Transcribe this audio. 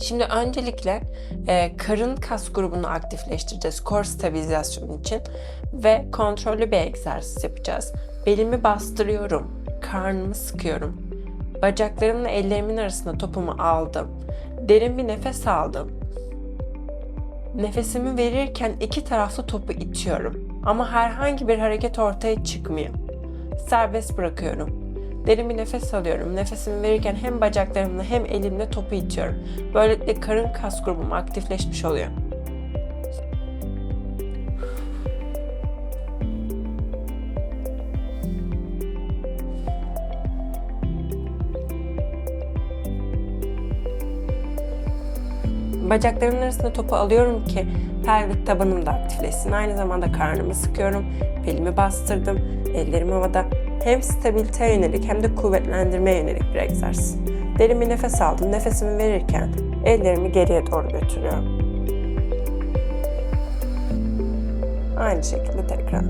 Şimdi öncelikle e, karın kas grubunu aktifleştireceğiz kor stabilizasyonu için ve kontrollü bir egzersiz yapacağız. Belimi bastırıyorum, karnımı sıkıyorum. Bacaklarımla ellerimin arasında topumu aldım. Derin bir nefes aldım. Nefesimi verirken iki taraflı topu itiyorum. Ama herhangi bir hareket ortaya çıkmıyor. Serbest bırakıyorum. Derin bir nefes alıyorum. Nefesimi verirken hem bacaklarımla hem elimle topu itiyorum. Böylelikle karın kas grubum aktifleşmiş oluyor. Bacaklarımın arasında topu alıyorum ki pelvik tabanım da aktifleşsin. Aynı zamanda karnımı sıkıyorum, belimi bastırdım, ellerim havada. Hem stabilite yönelik hem de kuvvetlendirmeye yönelik bir egzersiz. Derin bir nefes aldım. Nefesimi verirken ellerimi geriye doğru götürüyorum. Aynı şekilde tekrar.